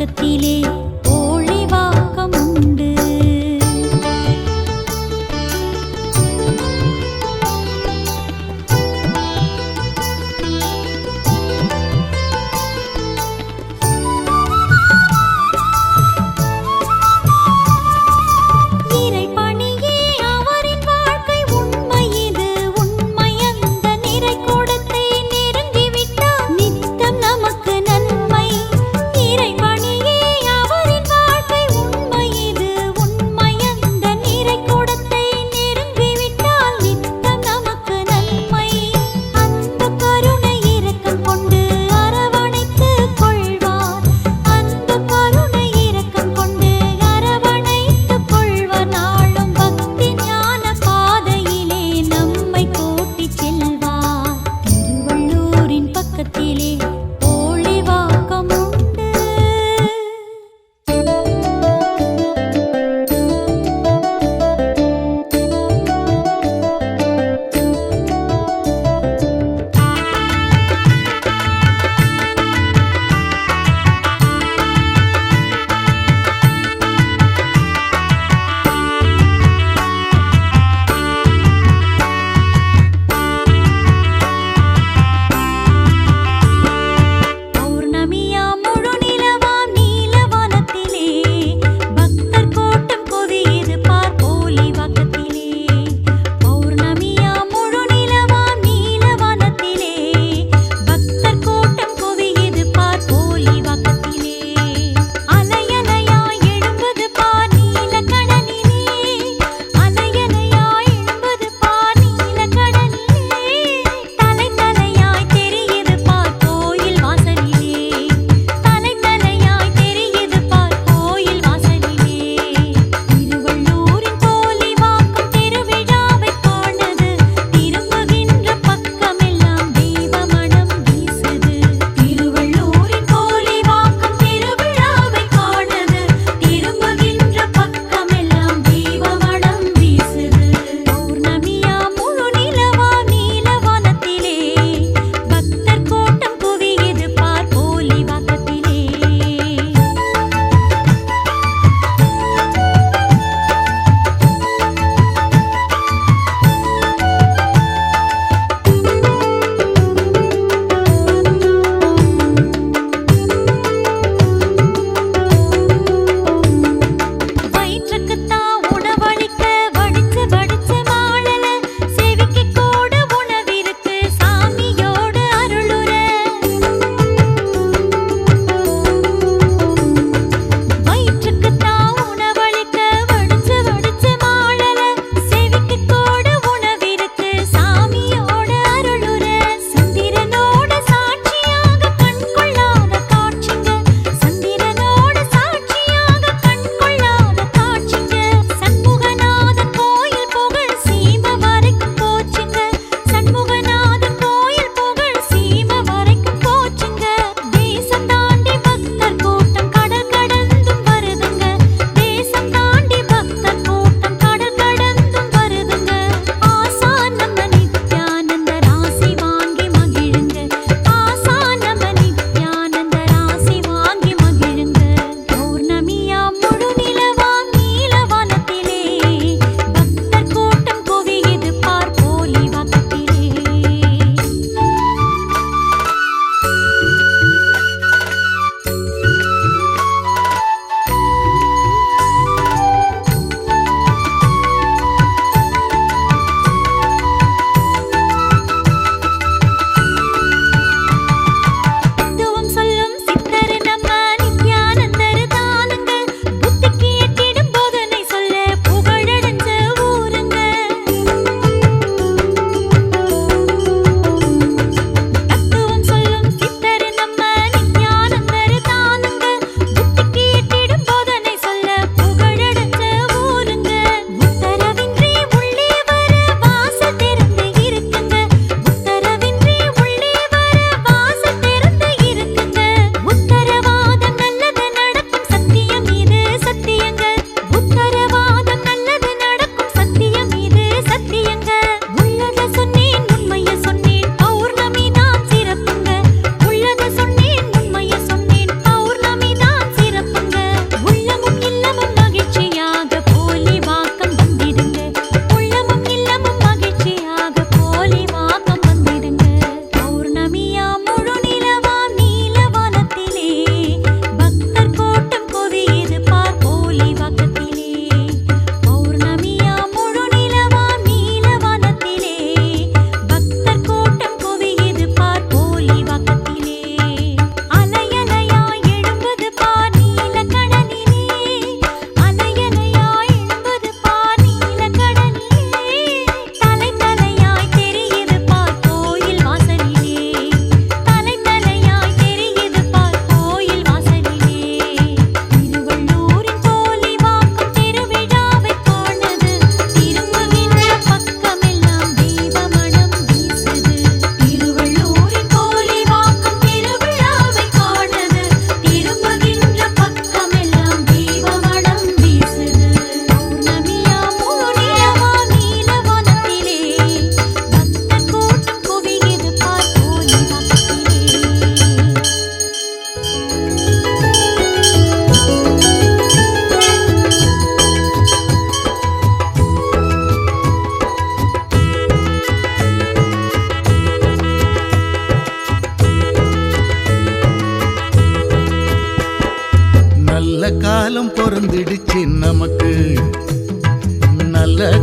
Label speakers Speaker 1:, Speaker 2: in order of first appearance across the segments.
Speaker 1: உறக்கத்திலே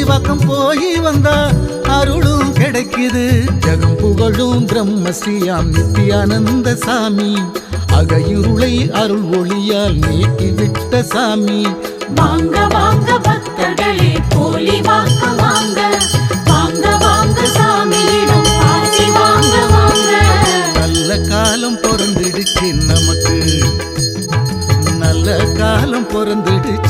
Speaker 1: போலிவாக்கம் போய் வந்தா அருளும் கிடைக்குது. ஜகம் புகழும் பிரம்மஸ்ரீயாம் நித்யானந்த சாமி. அகையுருளை அருள் ஒளியால் நீக்கிவிட்ட சாமி.
Speaker 2: வாங்க வாங்க பக்தர்களே போலி வாக்க வாங்க. வாங்க வாங்க சாமியிடம் ஆசி வாங்க வாங்க.
Speaker 1: நல்ல காலம் பிறந்துடுச்சு நமக்கு. நல்ல காலம் பிறந்துடுச்சு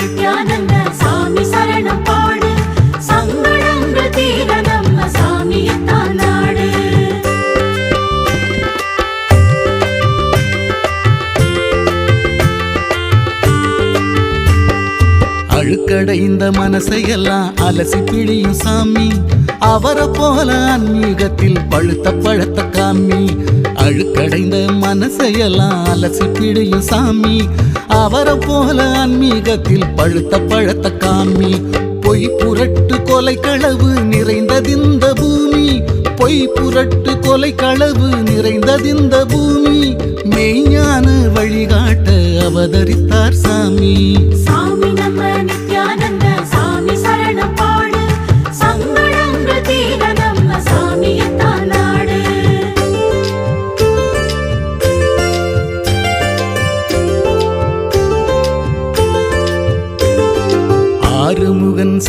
Speaker 1: அழுக்கடைந்த மனசையெல்லாம் அலசி பிழியும் சாமி. அவரை போல ஆன்மீகத்தில் பழுத்த பழத்த காமி. அழுக்கடைந்த மனசையெல்லாம் அலசி பிழியும் சாமி. அவரை போல ஆன்மீகத்தில் பழுத்த பழத்த காமி. பொய் புரட்டு கொலை களவு நிறைந்ததிந்த பூமி. பொய் புரட்டு கொலை களவு நிறைந்ததிந்த பூமி. மெய்ஞான வழிகாட்ட அவதரித்தார் சாமி.
Speaker 2: சாமி நம்ம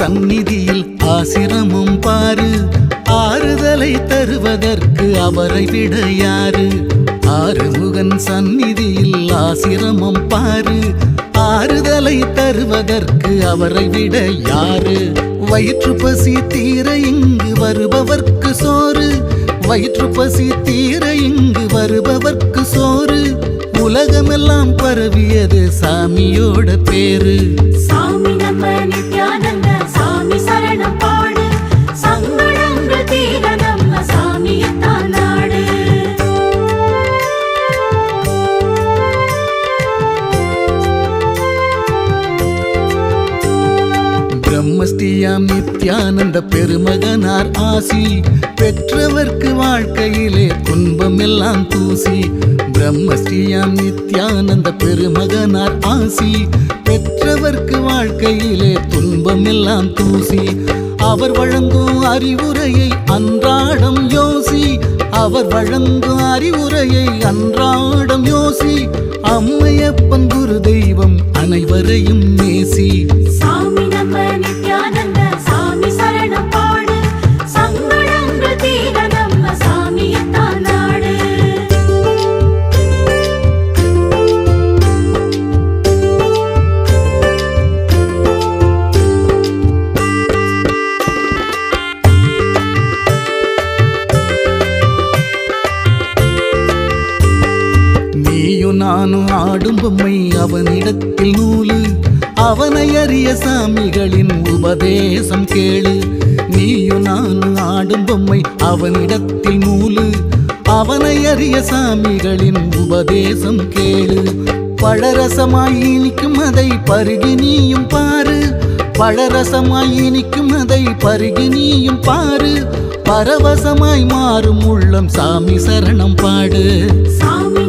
Speaker 1: சந்நிதியில் ஆசிரமம் பாரு. ஆறுதலை தருவதற்கு அவரை விட யாரு? ஆறுமுகன் சந்நிதியில் ஆசிரமம் பாரு. ஆறுதலை தருவதற்கு அவரை விட யாரு? வயிற்று பசி தீர இங்கு வருபவர்க்கு சோறு. வயிற்று பசி தீர இங்கு வருபவர்க்கு சோறு. உலகமெல்லாம் பரவியது சாமியோட பேரு.
Speaker 2: சாமி நம்ம
Speaker 1: பிரம்மஸ்ரீயாம் நித்யானந்த பெருமகனார் ஆசி. பெற்றவர்க்கு வாழ்க்கையிலே துன்பம் எல்லாம் தூசி பிரம்மஸ்ரீயாம் நித்யானந்த பெருமகனார் ஆசி. பெற்றவர்க்கு வாழ்க்கையிலே துன்பம் எல்லாம் தூசி. அவர் வழங்கும் அறிவுரையை அன்றாடம் யோசி. அவர் வழங்கும் அறிவுரையை அன்றாடம் யோசி. அம்மையப்பன் குரு தெய்வம் அனைவரையும் நேசி.
Speaker 2: சாமி
Speaker 1: அவனிடத்தில் நூலு அவனை அறிய சாமிகளின் உபதேசம் கேளு. நீயும் நானும் ஆடும் பொம்மை அவனிடத்தில் நூலு அவனை அறிய சாமிகளின் உபதேசம் கேளு. பழரசமாய் இனிக்கும் அதை பருகி நீயும் பாரு. பழரசமாய் இனிக்கும் அதை பருகி நீயும் பாரு. பரவசமாய் மாறும் உள்ளம் சாமி சரணம் பாடு.
Speaker 2: சாமி